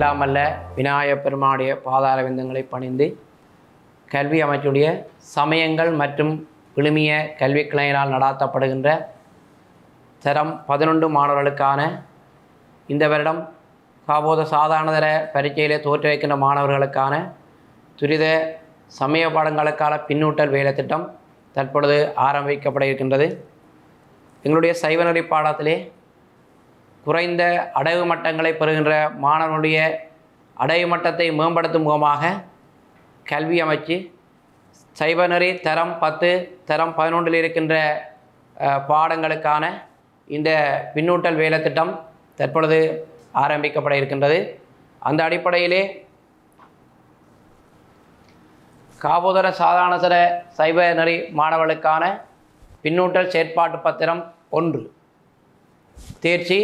இல்லாமல்ல விநாயக பெருமானுடைய பாதார விந்தங்களை பணிந்து கல்வி அமைச்சுடைய சமயங்கள் மற்றும் விழுமிய கல்விக் கிளையினால் நடாத்தப்படுகின்ற தரம் பதினொன்று மாணவர்களுக்கான இந்த வருடம் காபோத சாதாரணதர பரீட்சையிலே தோற்று வைக்கின்ற மாணவர்களுக்கான துரித சமய பாடங்களுக்கான பின்னூட்டல் வேலை திட்டம் தற்பொழுது ஆரம்பிக்கப்பட இருக்கின்றது. எங்களுடைய சைவநெறி பாடத்திலே குறைந்த அடைவு மட்டங்களை பெறுகின்ற மாணவனுடைய அடைவு மட்டத்தை மேம்படுத்தும் முகமாக கல்வி அமைச்சு சைபநெறி தரம் பத்து தரம் பதினொன்றில் இருக்கின்ற பாடங்களுக்கான இந்த பின்னூட்டல் வேலை திட்டம் தற்பொழுது ஆரம்பிக்கப்பட இருக்கின்றது. அந்த அடிப்படையிலே காபோதர சாதாரணதர சைவ நெறி மாணவர்களுக்கான பின்னூட்டல் செயற்பாட்டு பத்திரம் ஒன்று. தேர்ச்சி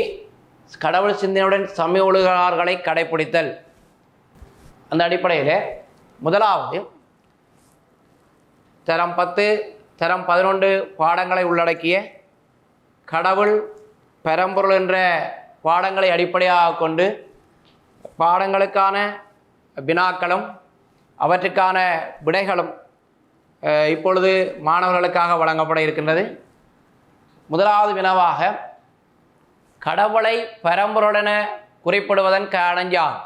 கடவுள் சிந்தனையுடன் சமய ஒழுகார்களை கடைப்பிடித்தல். அந்த அடிப்படையில் முதலாவது தரம் பத்து தரம் பதினொன்று பாடங்களை உள்ளடக்கிய கடவுள் பெரம்பொருள் என்ற பாடங்களை அடிப்படையாக கொண்டு பாடங்களுக்கான வினாக்களும் அவற்றுக்கான விடைகளும் இப்பொழுது மாணவர்களுக்காக வழங்கப்பட இருக்கின்றது. முதலாவது வினாவாக கடவுளை பரம்பொருளென குறிப்பிடுவதன் காரணஞ்சான்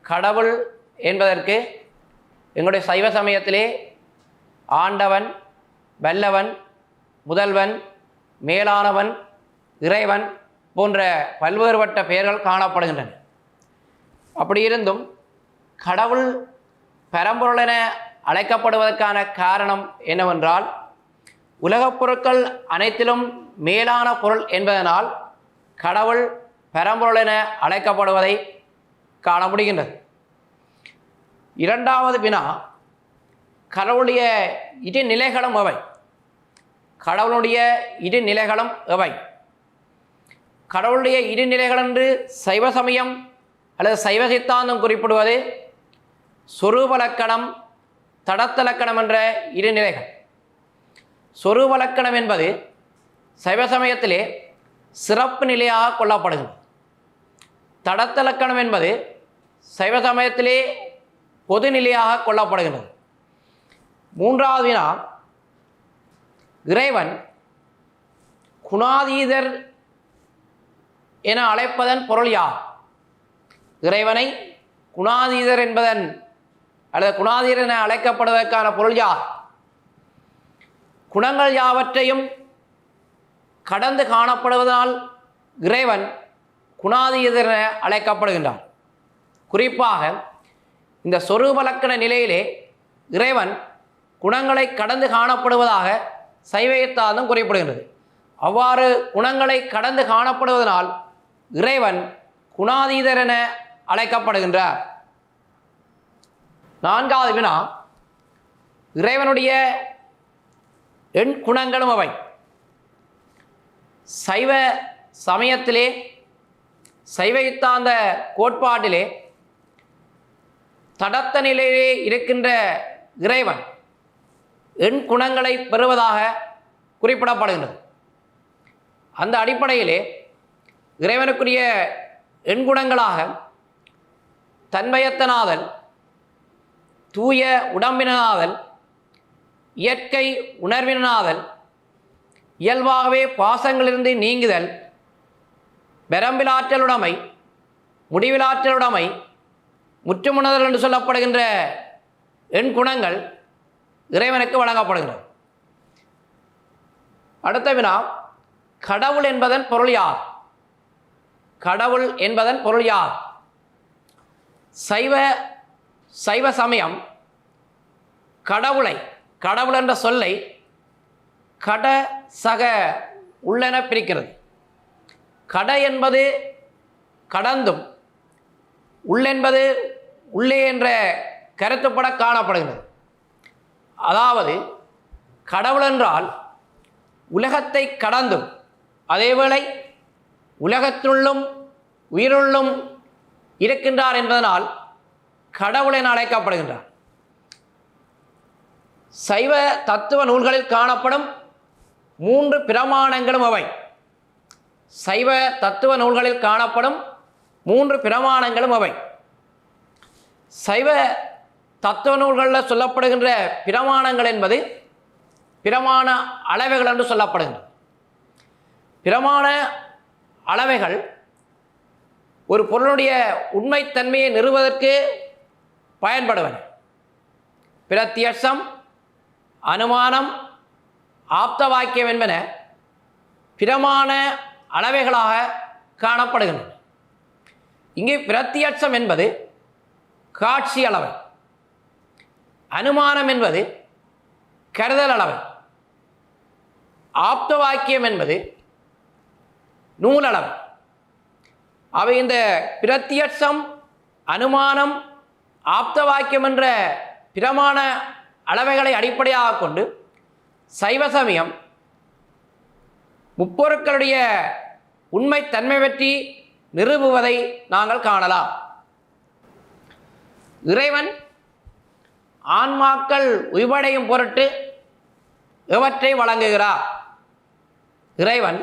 கடவுள் என்பதற்கு எங்களுடைய சைவ சமயத்திலே ஆண்டவன் வல்லவன் முதல்வன் மேலானவன் இறைவன் போன்ற பல்வேறுபட்ட பெயர்கள் காணப்படுகின்றன. அப்படி இருந்தும் கடவுள் பரம்பொருளென அழைக்கப்படுவதற்கான காரணம் என்னவென்றால் உலகப் பொருட்கள் அனைத்திலும் மேலான பொருள் என்பதனால் கடவுள் பெரம்பொருள் என அழைக்கப்படுவதை காண முடிகின்றது. இரண்டாவது வினா கடவுளுடைய இரு நிலைகளும் எவை கடவுளுடைய இரு நிலைகளும் எவை கடவுளுடைய இரு நிலைகள் என்று சைவ சமயம் அல்லது சைவ சித்தாந்தம் குறிப்பிடுவது சொரூபலக்கணம் தடத்தலக்கணம் என்ற இரு நிலைகள் சொருவலக்கணம் என்பது சைவ சமயத்திலே சிறப்பு நிலையாக கொள்ளப்படுகிறது. தடத்தலக்கணம் என்பது சைவ சமயத்திலே பொது நிலையாக கொள்ளப்படுகின்றது மூன்றாவது வினா இறைவன் குணாதீதர் என அழைப்பதன் பொருள் யார்? இறைவனை குணாதீதர் என்பதன் அல்லது குணாதீதர் என அழைக்கப்படுவதற்கான பொருள் யார்? குணங்கள் யாவற்றையும் கடந்து காணப்படுவதால் இறைவன் குணாதீதர் என அழைக்கப்படுகின்றார் குறிப்பாக இந்த சொரூபலக்கண நிலையிலே இறைவன் குணங்களை கடந்து காணப்படுவதாக சைவயத்தாதம் குறிப்பிடுகின்றது. அவ்வாறு குணங்களை கடந்து காணப்படுவதனால் இறைவன் குணாதீதர் என அழைக்கப்படுகின்றார். நான்காவது வினா இறைவனுடைய எண் குணங்களும் அவை. சைவ சமயத்திலே சைவ யுத்தாந்த கோட்பாட்டிலே தடத்த நிலையிலே இருக்கின்ற இறைவன் எண் குணங்களை பெறுவதாக குறிப்பிடப்படுகின்றது. அந்த அடிப்படையிலே இறைவனுக்குரிய எண்குணங்களாக தன்மயத்தனாதல் தூய உடம்பினாதல் இயற்கை உணர்வினாதல் இயல்பாகவே பாசங்களிலிருந்து நீங்குதல் பெரம்பிலாற்றலுடைமை முடிவிலாற்றலுடைமை முற்றுமுணதல் என்று சொல்லப்படுகின்ற எண் குணங்கள் இறைவனுக்கு வழங்கப்படுகின்றன. அடுத்த வினா கடவுள் என்பதன் பொருள் யார்? கடவுள் என்பதன் பொருள் யார்? சைவ சைவ சமயம் கடவுளை கடவுள் என்ற சொல்லை கட சக உள்ளென பிரிக்கிறது. கட என்பது கடந்தும் உள்ளென்பது உள்ளே என்ற கருத்துப்பட காணப்படுகிறது. அதாவது கடவுள் என்றால் உலகத்தை கடந்தும் அதேவேளை உலகத்துள்ளும் உயிருள்ளும் இருக்கின்றார் என்பதனால் கடவுள் என அழைக்கப்படுகின்றார். சைவ தத்துவ நூல்களில் காணப்படும் மூன்று பிரமாணங்களும் அவை. சைவ தத்துவ நூல்களில் காணப்படும் மூன்று பிரமாணங்களும் அவை. சைவ தத்துவ நூல்களில் சொல்லப்படுகின்ற பிரமாணங்கள் என்பது பிரமாண அளவைகள் என்று சொல்லப்படுகின்றன பிரமாண அளவைகள் ஒரு பொருளுடைய உண்மைத்தன்மையை நிறுவதற்கு பயன்படுவன. பிரத்யட்சம் அனுமானம் ஆப்த வாக்கியம் என்பன பிரமாண அளவைகளாக காணப்படுகின்றன. இங்கே பிரத்தியட்சம் என்பது காட்சி அளவை. அனுமானம் என்பது கருதல் அளவை. ஆப்த வாக்கியம் என்பது நூலளவு அவை இந்த பிரத்தியட்சம் அனுமானம் ஆப்த வாக்கியம் என்ற பிரமாண அளவைகளை அடிப்படையாக கொண்டு சைவ சமயம் முப்பொருட்களுடைய உண்மைத்தன்மை பற்றி நிறுவுவதை நாங்கள் காணலாம். இறைவன் ஆன்மாக்கள் உய்வடையும் பொருட்டு எவற்றை வழங்குகிறார்? இறைவன்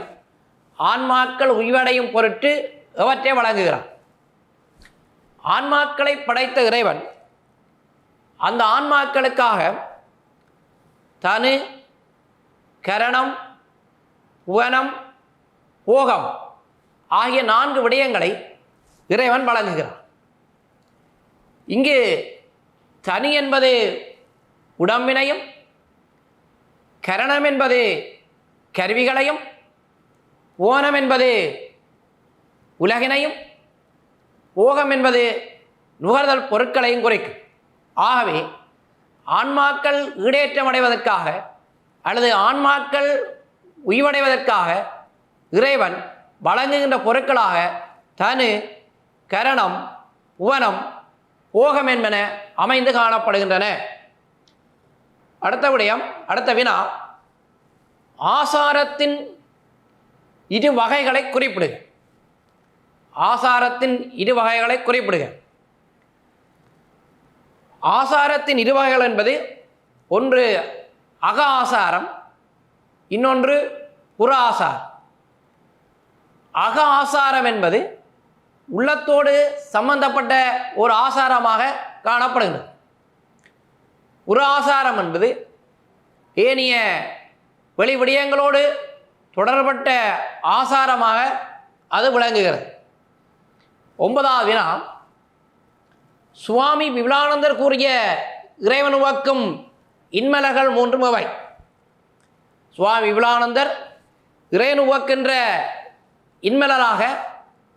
ஆன்மாக்கள் உய்வடையும் பொருட்டு எவற்றை வழங்குகிறார்? ஆன்மாக்களை படைத்த இறைவன் அந்த ஆன்மாக்களுக்காக தனு கரணம் உவனம் ஓகம் ஆகிய நான்கு விடயங்களை இறைவன் வழங்குகிறான் இங்கு தனி என்பது உடம்பினையும் கரணம் என்பது கருவிகளையும் ஓனம் என்பது உலகினையும் ஓகம் என்பது நுகர்தல் பொருட்களையும் குறைக்கும். ஆகவே ஆன்மாக்கள் ஈடேற்றம் அடைவதற்காக அல்லது ஆன்மாக்கள் உய்வடைவதற்காக இறைவன் வழங்குகின்ற பொருட்களாக தனு கரணம் உவனம் ஓகம் என்பன அமைந்து காணப்படுகின்றன. அடுத்த விடயம் அடுத்த வினா ஆசாரத்தின் இரு வகைகளை குறிப்பிடுக ஆசாரத்தின் இரு வகைகளை குறிப்பிடுக. ஆசாரத்தின் இரு வகைகள் என்பது ஒன்று அக ஆசாரம் இன்னொன்று புற ஆசாரம் அக ஆசாரம் என்பது உள்ளத்தோடு சம்பந்தப்பட்ட ஒரு ஆசாரமாக காணப்படுகிறது. புற ஆசாரம் என்பது ஏனைய வெளிவிடயங்களோடு தொடர்பட்ட ஆசாரமாக அது விளங்குகிறது. ஒன்பதாவது வினா சுவாமி விபுலானந்தர் கூறிய இறைவன் உவக்கும் இன்மலர்கள் மூன்றும் அவை. சுவாமி விவலானந்தர் இறைவன் உவக்கின்ற இன்மலராக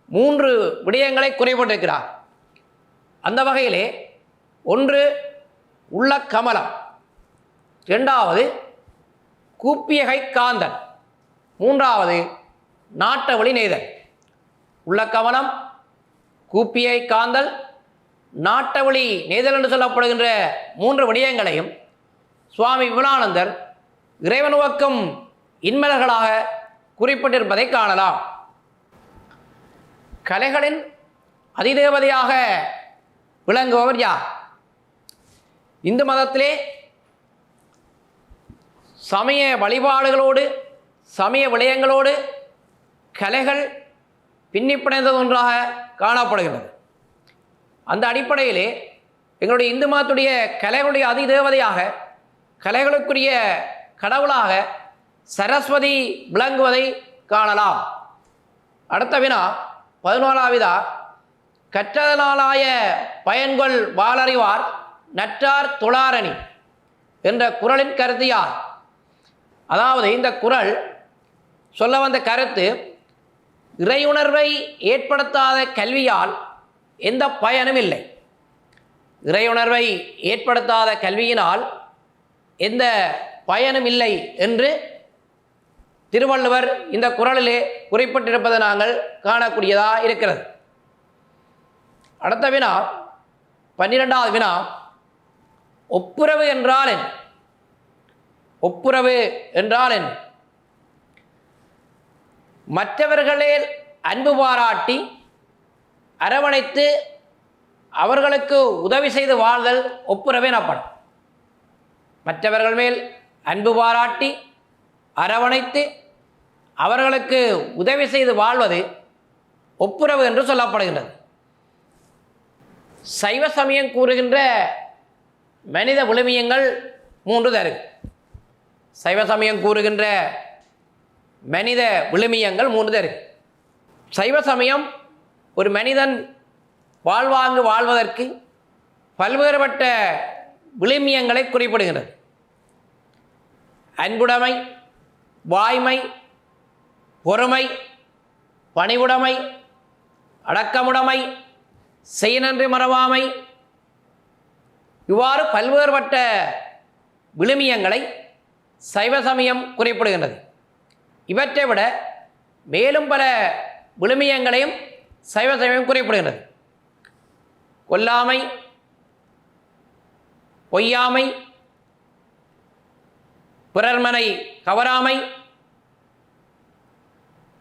மூன்று விடயங்களை குறைபட்டிருக்கிறார் அந்த வகையிலே ஒன்று உள்ள கமலம் இரண்டாவது கூப்பியகை காந்தன் மூன்றாவது நாட்ட வழி நெய்தல். உள்ள கவனம் கூப்பியை காந்தல் நாட்ட வழி நெய்தல் என்று சொல்லப்படுகின்ற மூன்று விடயங்களையும் சுவாமி விமலானந்தர் இறைவன் உவக்கும் இன்மலர்களாக குறிப்பிட்டிருப்பதை காணலாம். கலைகளின் அதிதேவதையாக விளங்குபவர் யார்? இந்து மதத்திலே சமய வழிபாடுகளோடு சமய விடயங்களோடு கலைகள் பின்னிப்பிணைந்தது ஒன்றாக காணப்படுகிறது அந்த அடிப்படையிலே எங்களுடைய இந்து மதத்துடைய கலைகளுடைய அதிதேவதையாக கலைகளுக்குரிய கடவுளாக சரஸ்வதி விளங்குவதை காணலாம். அடுத்த வினா பதினோராவிதா கற்றதனாலாய பயன்கொள் வாளறிவார் நற்றார் துளாரணி என்ற குரலின் கருத்து யார்? அதாவது இந்த குரல் சொல்ல வந்த கருத்து இறையுணர்வை ஏற்படுத்தாத கல்வியால் எந்த பயனும் இல்லை. இறையுணர்வை ஏற்படுத்தாத கல்வியினால் எந்த பயனும் இல்லை என்று திருவள்ளுவர் இந்த குரலிலே குறிப்பிட்டிருப்பதை நாங்கள் காணக்கூடியதாக இருக்கிறது. அடுத்த வினா பன்னிரெண்டாவது வினா ஒப்புரவு என்றால் என் ஒப்புரவு என்றால் என் மற்றவர்களே அன்பு பாராட்டி அரவணைத்து அவர்களுக்கு உதவி செய்து வாழ்தல் ஒப்புரவே நாப்படும். மற்றவர்கள் மேல் அன்பு பாராட்டி அரவணைத்து அவர்களுக்கு உதவி செய்து வாழ்வது ஒப்புரவு என்று சொல்லப்படுகின்றது. சைவ சமயம் கூறுகின்ற மனித விழுமியங்கள் மூன்று தரு. சைவ சமயம் கூறுகின்ற மனித விழுமியங்கள் மூன்று தரு. சைவ சமயம் ஒரு மனிதன் வாழ்வாங்கு வாழ்வதற்கு பல்வேறுபட்ட விழுமியங்களை குறிப்பிடுகிறது. அன்புடைமை வாய்மை பொறுமை பணிவுடைமை அடக்கமுடைமை செய்நன்றி மறவாமை இவ்வாறு பல்வேறுபட்ட விழுமியங்களை சைவ சமயம் குறிப்பிடுகின்றது. இவற்றை விட மேலும் பல விழுமியங்களையும் சைவ சமயம் குறிப்பிடுகின்றது கொல்லாமை பொய்யாமை பிறர்மனை கவராமை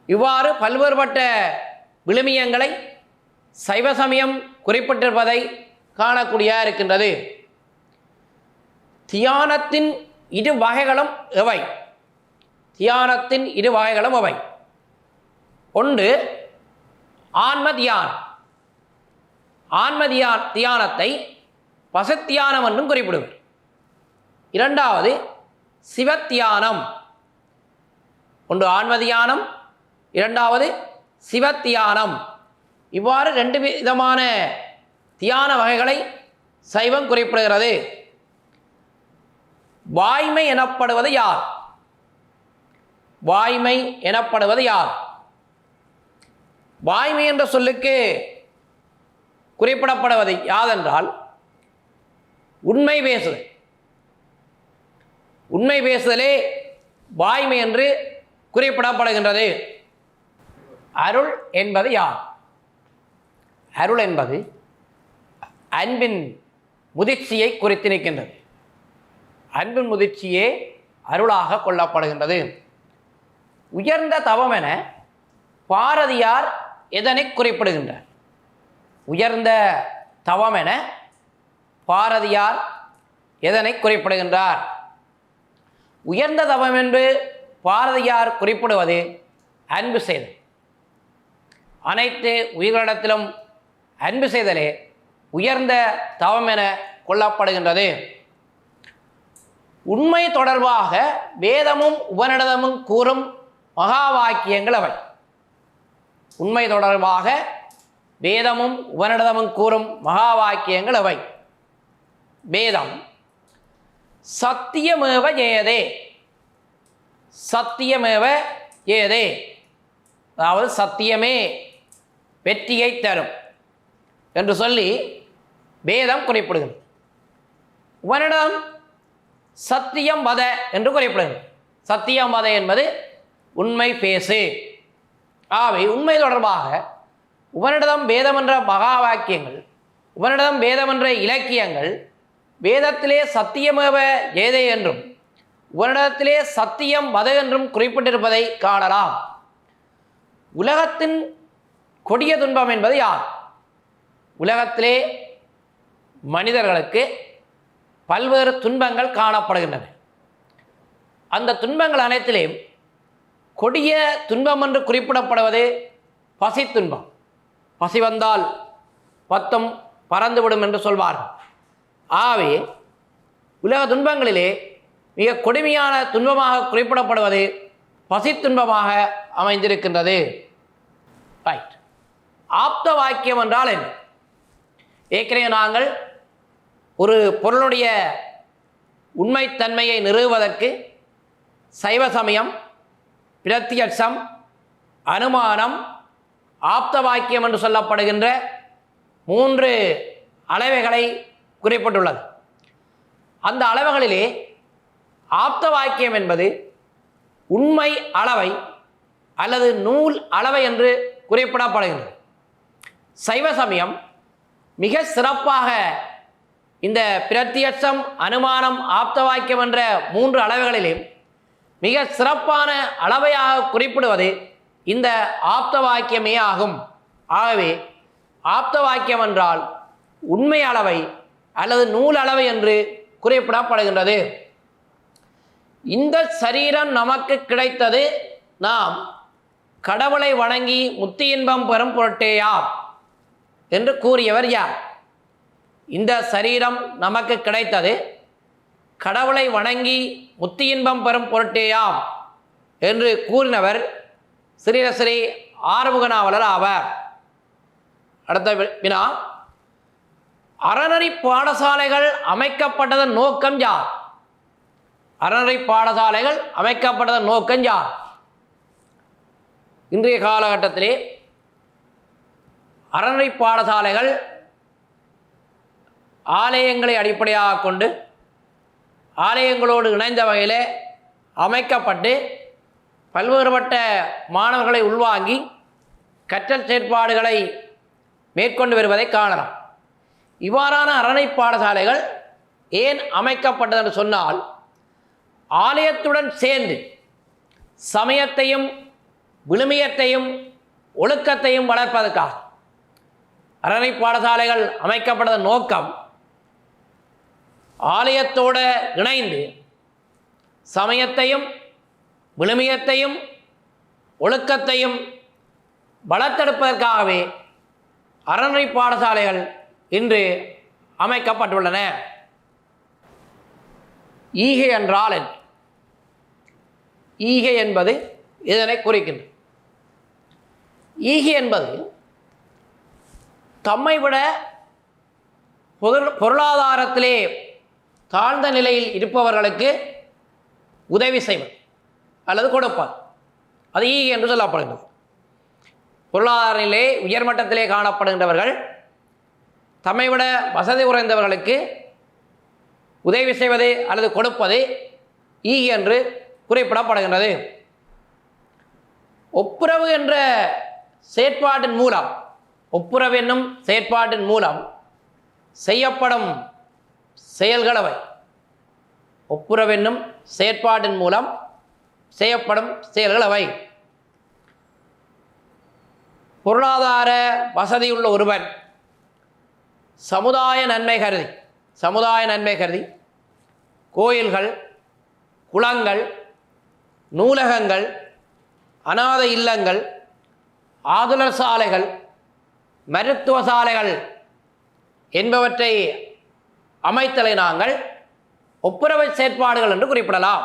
இவ்வாறு பல்வேறுபட்ட விழுமியங்களை சைவ சமயம் குறிப்பிட்டிருப்பதை காணக்கூடிய இருக்கின்றது. தியானத்தின் இரு வகைகளும் எவை தியானத்தின் இரு வகைகளும் எவை ஒன்று ஆன்ம தியானம் ஆன்ம தியா தியானத்தை பசத்தியானம் என்றும் குறிப்பிடுவர். இரண்டாவது சிவத்தியானம். ஒன்று ஆன்ம தியானம். இரண்டாவது சிவத்தியானம் இவ்வாறு ரெண்டு விதமான தியான வகைகளை சைவம் குறிப்பிடுகிறது. வாய்மை எனப்படுவது யார்? வாய்மை எனப்படுவது யார்? வாய்மை என்ற சொல்லுக்கு குறிப்பிடப்படுவது யாதென்றால் உண்மை பேசுதல். உண்மை பேசுதலே வாய்மை என்று குறிப்பிடப்படுகின்றது. அருள் என்பது யார்? அருள் என்பது அன்பின் முதிர்ச்சியை குறித்து நிற்கின்றது. அன்பின் முதிர்ச்சியே அருளாக கொள்ளப்படுகின்றது. உயர்ந்த தவம் என பாரதியார் எதனை குறிப்பிடுகின்றார்? உயர்ந்த தவம் என பாரதியார் எதனை குறிப்பிடுகின்றார்? உயர்ந்த தவம் என்று பாரதியார் குறிப்பிடுவது அன்பு செய்தல். அனைத்து உயிர்களிடத்திலும் அன்பு செய்தலே உயர்ந்த தவம் என கொள்ளப்படுகின்றது. உண்மை தொடர்பாக வேதமும் உபநிடதமும் கூறும் மகா வாக்கியங்கள் அவை. உண்மை தொடர்பாக வேதமும் உபநிடதமும் கூறும் மகா வாக்கியங்கள் அவை வேதம். சத்தியமேவ ஏதே? சத்தியமேவ ஏதே? அதாவது சத்தியமே வெற்றியை தரும் என்று சொல்லி வேதம் குறிப்பிடுகிறது. உபனிடம் சத்தியம் வத என்று குறிப்பிடுகிறது. சத்தியம் வத என்பது உண்மை பேசு. ஆவை உண்மை தொடர்பாக உபனிடதம் வேதமென்ற மகா வாக்கியங்கள் உபனிடதம் வேதம் இலக்கியங்கள் வேதத்திலே சத்தியமேவ ஏதே என்றும் உபனிடத்திலே சத்தியம் வத என்றும் குறிப்பிட்டிருப்பதை காணலாம். உலகத்தின் கொடிய துன்பம் என்பது யார்? உலகத்திலே மனிதர்களுக்கு பல்வேறு துன்பங்கள் காணப்படுகின்றன. அந்த துன்பங்கள் அனைத்திலேயும் கொடிய துன்பம் என்று குறிப்பிடப்படுவது பசி துன்பம். பசி வந்தால் பத்தம் பறந்துவிடும் என்று சொல்வார்கள். ஆகவே உலக துன்பங்களிலே மிக கொடுமையான துன்பமாக குறிப்பிடப்படுவது பசி துன்பமாக அமைந்திருக்கின்றது. ரைட் ஆப்த வாக்கியம் என்றால் என்ன? ஏற்கனவே நாங்கள் ஒரு பொருளுடைய உண்மைத்தன்மையை நிறுவுவதற்கு சைவ சமயம் பிரத்யட்சம் அனுமானம் ஆப்த வாக்கியம் என்று சொல்லப்படுகின்ற மூன்று அளவைகளை குறிப்பிட்டுள்ளது. அந்த அளவுகளிலே ஆப்த வாக்கியம் என்பது உண்மை அளவை அல்லது நூல் அளவை என்று குறிப்பிடப்படுகின்றது. சைவ சமயம் மிக சிறப்பாக இந்த பிரத்யட்சம் அனுமானம் ஆப்த வாக்கியம் என்ற மூன்று அளவுகளிலும் மிக சிறப்பான அளவையாக குறிப்பிடுவது இந்த ஆப்த வாக்கியமே ஆகும். ஆகவே ஆப்த வாக்கியம் என்றால் உண்மை அளவை அல்லது நூல் அளவை என்று குறிப்பிடப்படுகின்றது. இந்த சரீரம் நமக்கு கிடைத்தது நாம் கடவுளை வணங்கி முத்தி இன்பம் பெறும் பொருட்டேயா என்று கூறியவர் யார்? இந்த சரீரம் நமக்கு கிடைத்தது கடவுளை வணங்கி முத்தி இன்பம் பெறும் பொருட்டேயாம் என்று கூறினவர் ஸ்ரீரஸ்ரீ ஆறுமுகநாவலர் ஆவார். அடுத்த வினா. அறநெறி பாடசாலைகள் அமைக்கப்பட்டதன் நோக்கம் யார்? அறநெறி பாடசாலைகள் அமைக்கப்பட்டதன் நோக்கம் யார்? இன்றைய காலகட்டத்திலே அறநெறி பாடசாலைகள் ஆலயங்களை அடிப்படையாக கொண்டு ஆலயங்களோடு இணைந்த வகையில் அமைக்கப்பட்டு பல்வேறுபட்ட மாணவர்களை உள்வாங்கி கற்றல் செயற்பாடுகளை மேற்கொண்டு வருவதை காணலாம். இவ்வாறான அரணை பாடசாலைகள் ஏன் அமைக்கப்பட்டது என்று சொன்னால் ஆலயத்துடன் சேர்ந்து சமயத்தையும் விழுமியத்தையும் ஒழுக்கத்தையும் வளர்ப்பதற்காக அரணை பாடசாலைகள் அமைக்கப்பட்டதன் நோக்கம் ஆலயத்தோடு இணைந்து சமயத்தையும் விழுமியத்தையும் ஒழுக்கத்தையும் வளர்த்தெடுப்பதற்காகவே அறநிலை பாடசாலைகள் இன்று அமைக்கப்பட்டுள்ளன. ஈகை என்றால் என்ன? ஈகை என்பது இதனை குறிக்கின்றது. ஈகை என்பது தம்மை விட பொருள் பொருளாதாரத்திலே தாழ்ந்த நிலையில் இருப்பவர்களுக்கு உதவி செய்வது அல்லது கொடுப்பது. அது ஈ என்று சொல்லப்படுகிறது. பொருளாதார நிலை உயர்மட்டத்திலே காணப்படுகின்றவர்கள் தம்மை விட வசதி குறைந்தவர்களுக்கு உதவி செய்வது அல்லது கொடுப்பது ஈ என்று குறிப்பிடப்படுகின்றது. ஒப்புரவு என்ற செயற்பாட்டின் மூலம் ஒப்புரவு என்னும் செயற்பாட்டின் மூலம் செய்யப்படும் செயல்களவை. ஒப்புரவென்னும் செயற்பாட்டின் மூலம் செய்யப்படும் செயல்களவை. பொருளாதார வசதியுள்ள ஒருவன் சமுதாய நன்மை கருதி சமுதாய நன்மை கருதி கோயில்கள் குளங்கள் நூலகங்கள் அநாத இல்லங்கள் ஆதுலர் சாலைகள் மருத்துவ சாலைகள் என்பவற்றை அமைத்தலை நாங்கள் ஒப்புரவு செயற்பாடுகள் என்று குறிப்பிடலாம்.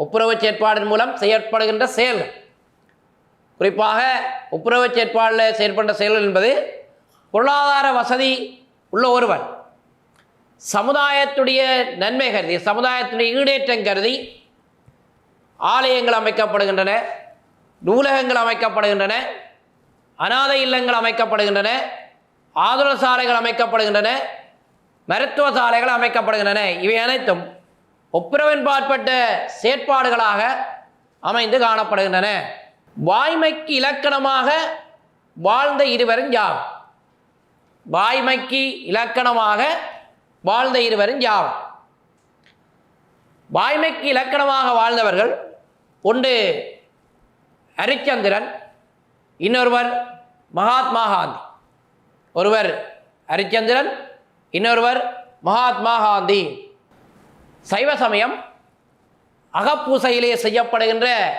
ஒப்புரவு செயற்பாடின் மூலம் செயற்படுகின்ற செயல்கள். குறிப்பாக ஒப்புரவு செயற்பாடில் செயற்பட்ட செயல்கள் என்பது பொருளாதார வசதி உள்ள ஒருவன் சமுதாயத்துடைய நன்மை கருதி சமுதாயத்துடைய ஈடேற்றம் கருதி ஆலயங்கள் அமைக்கப்படுகின்றன நூலகங்கள் அமைக்கப்படுகின்றன அனாதை இல்லங்கள் அமைக்கப்படுகின்றன ஆதரவு சாலைகள் அமைக்கப்படுகின்றன மருத்துவ சாலைகள் அமைக்கப்படுகின்றன. இவை அனைத்தும் ஒப்புரவின்பாற்பட்ட செயற்பாடுகளாக அமைந்து காணப்படுகின்றன. வாய்மைக்கு இலக்கணமாக வாழ்ந்த இருவரும் யார்? வாய்மைக்கு இலக்கணமாக வாழ்ந்த இருவரும் யார்? வாய்மைக்கு இலக்கணமாக வாழ்ந்தவர்கள் ஒன்று ஹரிச்சந்திரன் இன்னொருவர் மகாத்மா காந்தி. ஒருவர் ஹரிச்சந்திரன் இன்னொருவர் மகாத்மா காந்தி. சைவ சமயம் அகப்பூசையிலே செய்யப்படுகின்ற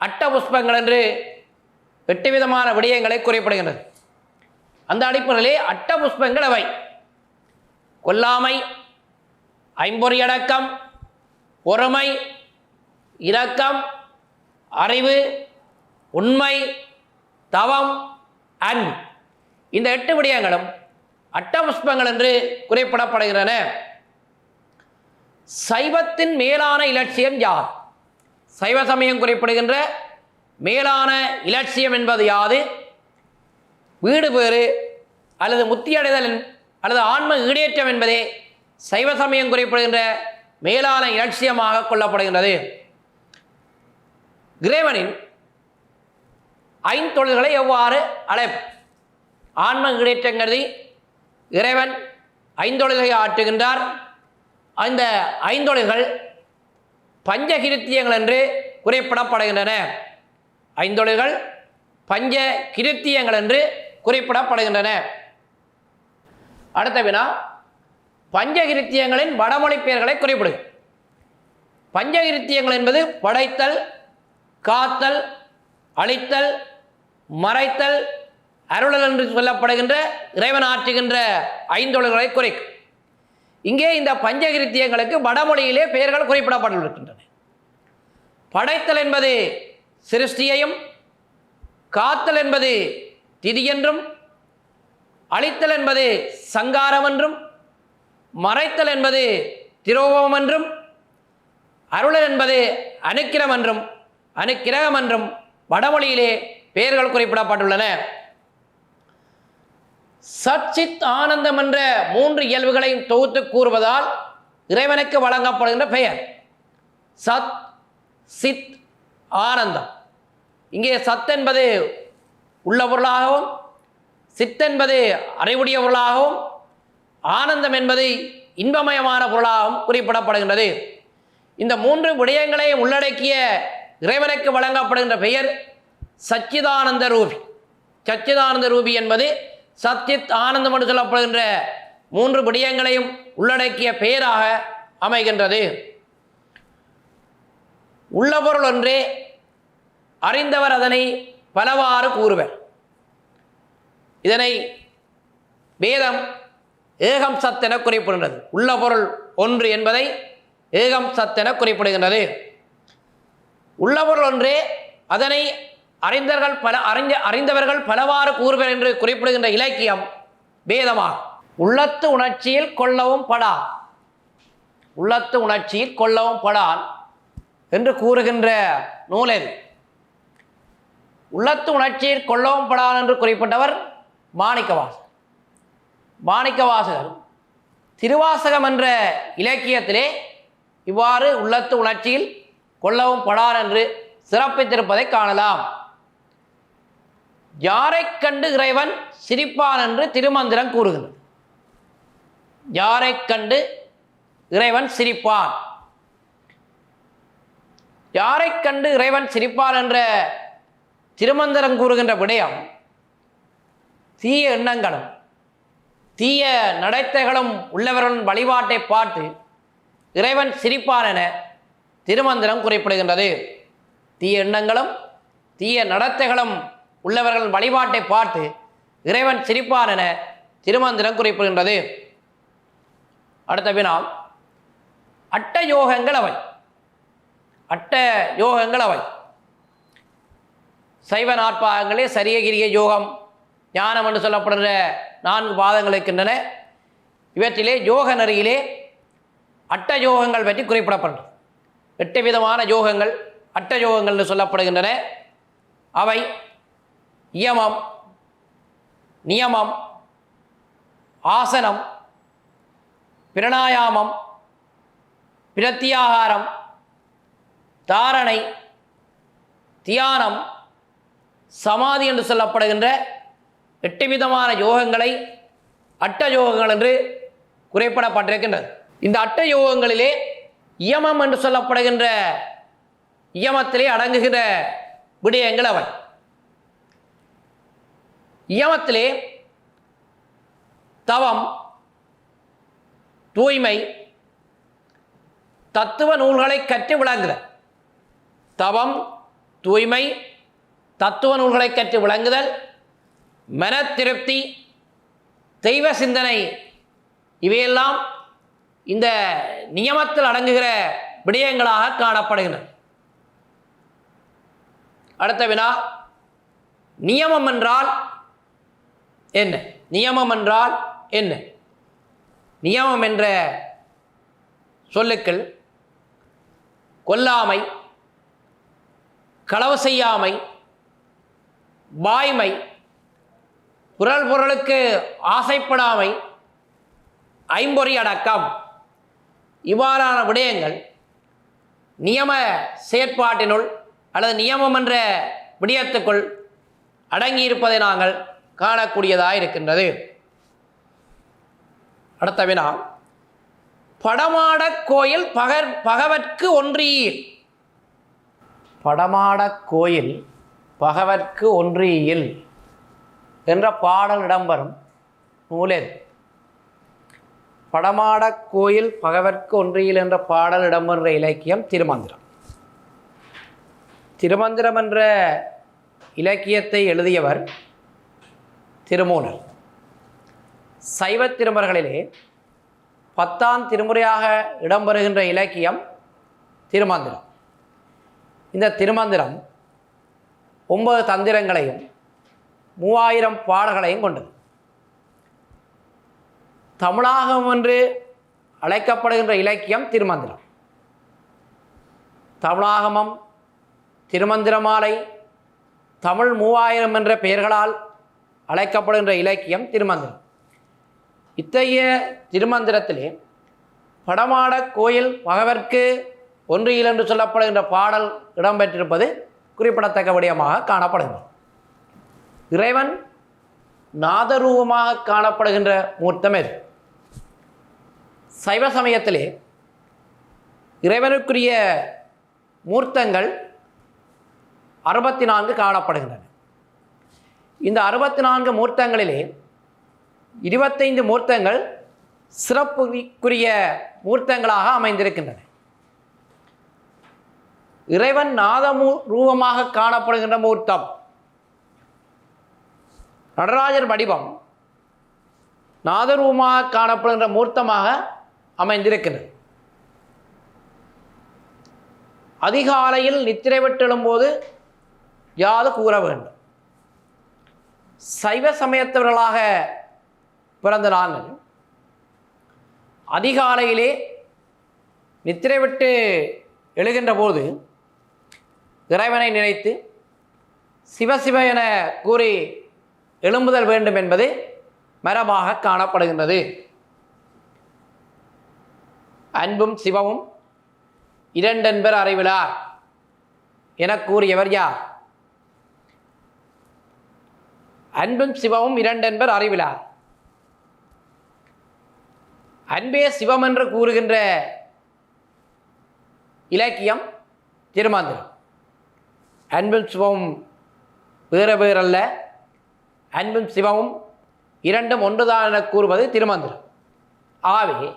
அட்டபுஷ்பங்கள் என்று எட்டு விதமான விடயங்களை குறிப்பிடுகின்றது. அந்த அடிப்படையிலே அட்டபுஷ்பங்கள் அவை. கொல்லாமை ஐம்பொறியடக்கம் பொறுமை இரக்கம் அறிவு உண்மை தவம் அன்பு. இந்த எட்டு விடயங்களும் அட்டபுஷ்பங்கள் என்று குறிப்பிடப்படுகின்றன சைவத்தின் மேலான இலட்சியம் யார்? சைவ சமயம் குறிப்பிடுகின்ற மேலான இலட்சியம் என்பது யாது? வீடு பேறு அல்லது முத்தியடைதல் அல்லது ஆன்ம ஈடேற்றம் என்பதே சைவ சமயம் குறிப்பிடுகின்ற மேலான இலட்சியமாக கொள்ளப்படுகின்றது. இறைவனின் ஐந்தொழில்களை எவ்வாறு அழைப்பு ஆன்ம ஈடேற்றங்கிறது இறைவன் ஐந்தொழில்களை ஆற்றுகின்றார். அந்த ஐந்தொழில்கள் பஞ்சகிருத்தியங்கள் என்று குறிப்பிடப்படுகின்றன. ஐந்தொழில்கள் பஞ்ச கிருத்தியங்கள் என்று குறிப்பிடப்படுகின்றன. அடுத்த வினா பஞ்சகிருத்தியங்களின் வடமொழி பெயர்களை குறிப்பிடு. பஞ்சகிருத்தியங்கள் என்பது படைத்தல் காத்தல் அழித்தல் மறைத்தல் அருளல் என்று சொல்லப்படுகின்ற இறைவன் ஆற்றுகின்ற ஐந்தொழில்களை குறைக்கும். இங்கே இந்த பஞ்சகிருத்தியங்களுக்கு வடமொழியிலே பெயர்கள் குறிப்பிடப்பட்டிருக்கின்றன. படைத்தல் என்பது சிருஷ்டியையும் காத்தல் என்பது திதி என்றும் அழித்தல் என்பது சங்காரம் என்றும் மறைத்தல் என்பது திரோபம் என்றும் அருளல் என்பது அனுக்கிரம் என்றும் அனுக்கிரகம் என்றும் வடமொழியிலே பெயர்கள் குறிப்பிடப்பட்டுள்ளன. சச்சித் ஆனந்தம் என்ற மூன்று இயல்புகளையும் தொகுத்து கூறுவதால் இறைவனுக்கு வழங்கப்படுகின்ற பெயர். சத் சித் ஆனந்தம். இங்கே சத் என்பது உள்ள பொருளாகவும் சித் என்பது அறிவுடையவர்களாகவும் பொருளாகவும் ஆனந்தம் என்பது இன்பமயமான பொருளாகவும் குறிப்பிடப்படுகின்றது. இந்த மூன்று விடயங்களை உள்ளடக்கிய இறைவனுக்கு வழங்கப்படுகின்ற பெயர் சச்சிதானந்த ரூபி. சச்சிதானந்த ரூபி என்பது சத்தித் ஆனந்தம் என்று சொல்லப்படுகின்ற மூன்று விடயங்களையும் உள்ளடக்கிய பெயராக அமைகின்றது. உள்ள பொருள் ஒன்றே அறிந்தவர் அதனை பலவாறு கூறுவர். இதனை வேதம் ஏகம் சத்தென குறிப்பிடுகின்றது. உள்ள பொருள் ஒன்று என்பதை ஏகம் சத்தென குறிப்பிடுகின்றது. உள்ள பொருள் ஒன்றே அதனை அறிந்தர்கள் பல அறிஞ அறிந்தவர்கள் பலவாறு கூறுவர் என்று குறிப்பிடுகின்ற இலக்கியம் வேதமா உள்ளத்து உணர்ச்சியில் கொள்ளவும் படா உள்ளத்து உணர்ச்சியில் கொள்ளவும் படான் என்று கூறுகின்ற நூல் எது? உள்ளத்து உணர்ச்சியில் கொள்ளவும் படான் என்று குறிப்பிட்டவர் மாணிக்கவாசகர் மாணிக்கவாசகர் திருவாசகம் என்ற இலக்கியத்திலே இவ்வாறு உள்ளத்து உணர்ச்சியில் கொள்ளவும் படார் என்று சிறப்பித்திருப்பதை காணலாம். யாரை கண்டு இறைவன் சிரிப்பான் என்று திருமந்திரம் கூறுகிறது? யாரை கண்டு இறைவன் சிரிப்பான்? யாரை கண்டு இறைவன் சிரிப்பான் என்ற திருமந்திரம் கூறுகின்ற விடயம் தீய எண்ணங்களும் தீய நடத்தைகளும் உள்ளவர்களின் வழிபாட்டை பார்த்து இறைவன் சிரிப்பான் என திருமந்திரம் குறிப்பிடுகின்றது. தீய எண்ணங்களும் தீய நடத்தைகளும் உள்ளவர்களின் வழிபாட்டை பார்த்து இறைவன் சிரிப்பான் என திருமந்திரம் குறிப்பிடுகின்றது. அடுத்த வினா அட்ட யோகங்கள் அவை. அட்ட யோகங்கள் அவை. சைவ நாற்பாகங்களே சரியகிரிய யோகம் ஞானம் என்று சொல்லப்படுகிற நான்கு பாதங்கள் இருக்கின்றன. இவற்றிலே யோக நெறியிலே அட்ட யோகங்கள் பற்றி குறிப்பிடப்படுகிறது. எட்டு விதமான யோகங்கள் அட்ட யோகங்கள் என்று சொல்லப்படுகின்றன. அவை இயமம் நியமம் ஆசனம் பிரணாயாமம் பிரத்தியாகாரம் தாரணை தியானம் சமாதி என்று சொல்லப்படுகின்ற எட்டு விதமான யோகங்களை அட்ட யோகங்கள் என்று குறைப்படப்பட்டிருக்கின்றது. இந்த அட்ட யோகங்களிலே இயமம் என்று சொல்லப்படுகின்ற இயமத்திலே அடங்குகிற விடயங்கள் அவை. இயமத்திலே தவம் தூய்மை தத்துவ நூல்களை கற்று விளங்குதல். தவம் தூய்மை தத்துவ நூல்களை கற்று விளங்குதல் மன திருப்தி தெய்வ சிந்தனை இவையெல்லாம் இந்த நியமத்தில் அடங்குகிற விடயங்களாக காணப்படுகின்றன. அடுத்த வினா நியமம் என்றால் என்ன? நியமம் என்றால் என்ன? நியமம் என்ற சொல்லுக்கள் கொல்லாமை களவு செய்யாமை வாய்மை புரள் பொருளுக்கு ஆசைப்படாமை ஐம்பொறி அடக்கம் இவ்வாறான விடயங்கள் நியம செயற்பாட்டினுள் அல்லது நியமம் என்ற விடயத்துக்குள் அடங்கியிருப்பதை நாங்கள் காணக்கூடியதாக இருக்கின்றது அடுத்த வினா படமாடக் கோயில் பகர் பகவற்கு ஒன்றியில் படமாடக் கோயில் பகவற்கு ஒன்றியில் என்ற பாடல் இடம்பெறும் நூலேது படமாடக் கோயில் பகவற்கு ஒன்றியில் என்ற பாடல் இடம்பெறுகிற இலக்கியம் திருமந்திரம். திருமந்திரம் என்ற இலக்கியத்தை எழுதியவர் திருமூலர். சைவ திருமறைகளிலே பத்தாம் திருமுறையாக இடம்பெறுகின்ற இலக்கியம் திருமந்திரம். இந்த திருமந்திரம் ஒன்பது தந்திரங்களையும் மூவாயிரம் பாடல்களையும் கொண்டது. தமிழாகம் என்று அழைக்கப்படுகின்ற இலக்கியம் திருமந்திரம். தமிழாகமம் திருமந்திரமாலை தமிழ் மூவாயிரம் என்ற பெயர்களால் அழைக்கப்படுகின்ற இலக்கியம் திருமந்திரம். இத்தகைய திருமந்திரத்திலே படமாட கோயில் பகவர்க்கு ஒன்றியில் என்று சொல்லப்படுகின்ற பாடல் இடம்பெற்றிருப்பது குறிப்பிடத்தக்க விடயமாக காணப்படுகிறது. இறைவன் நாதரூபமாக காணப்படுகின்ற மூர்த்தம் எது? சைவ சமயத்திலே இறைவனுக்குரிய மூர்த்தங்கள் அறுபத்தி நான்கு காணப்படுகின்றன. இந்த அறுபத்தி நான்கு மூர்த்தங்களிலே இருபத்தைந்து மூர்த்தங்கள் சிறப்புக்குரிய மூர்த்தங்களாக அமைந்திருக்கின்றன. இறைவன் நாதமூ ரூபமாக காணப்படுகின்ற மூர்த்தம். நடராஜர் வடிவம் நாதரூபமாக காணப்படுகின்ற மூர்த்தமாக அமைந்திருக்கின்றது. அதிகாலையில் நித்திரை விட்டெழும்போது யாது கூற வேண்டும். சைவ சமயத்தவர்களாக பிறந்த நாங்கள் அதிகாலையிலே நித்திரை விட்டு எழுகின்ற போது இறைவனை நினைத்து சிவசிவ என கூறி எழும்புதல் வேண்டும் என்பது மரபாக காணப்படுகின்றது. அன்பும் சிவமும் இரண்டென்பர் அறிவிலார் என கூறியவர் யார்? அன்பும் சிவமும் இரண்டென்பர் அறிவிலார் அன்பே சிவம் என்று கூறுகின்ற இலக்கியம் திருமாந்திரம். அன்பும் சிவமும் வேற வேறல்ல. அன்பும் சிவமும் இரண்டும் ஒன்றுதான் என கூறுவது திருமந்திரம். ஆகவே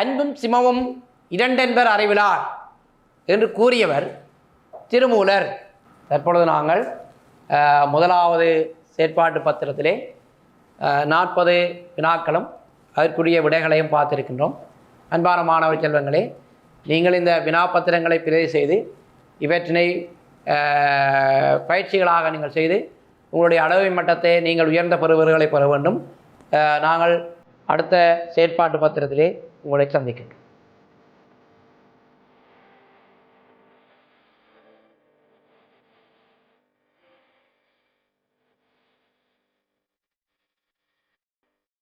அன்பும் சிவமும் இரண்டென்பர் அறிவிலார் என்று கூறியவர் திருமூலர். தற்பொழுது நாங்கள் முதலாவது செயற்பாட்டு பத்திரத்திலே நாற்பது வினாக்களும் அதற்குரிய விடைகளையும் பார்த்திருக்கின்றோம். அன்பான மாணவ செல்வங்களே நீங்கள் இந்த வினாப்பத்திரங்களை பிரதி செய்து இவற்றினை பயிற்சிகளாக நீங்கள் செய்து உங்களுடைய அளவை மட்டத்தை நீங்கள் உயர்ந்த பெறுவர்களை பெற வேண்டும். நாங்கள் அடுத்த செயற்பாட்டு பத்திரத்திலே உங்களை சந்திக்கின்றோம்.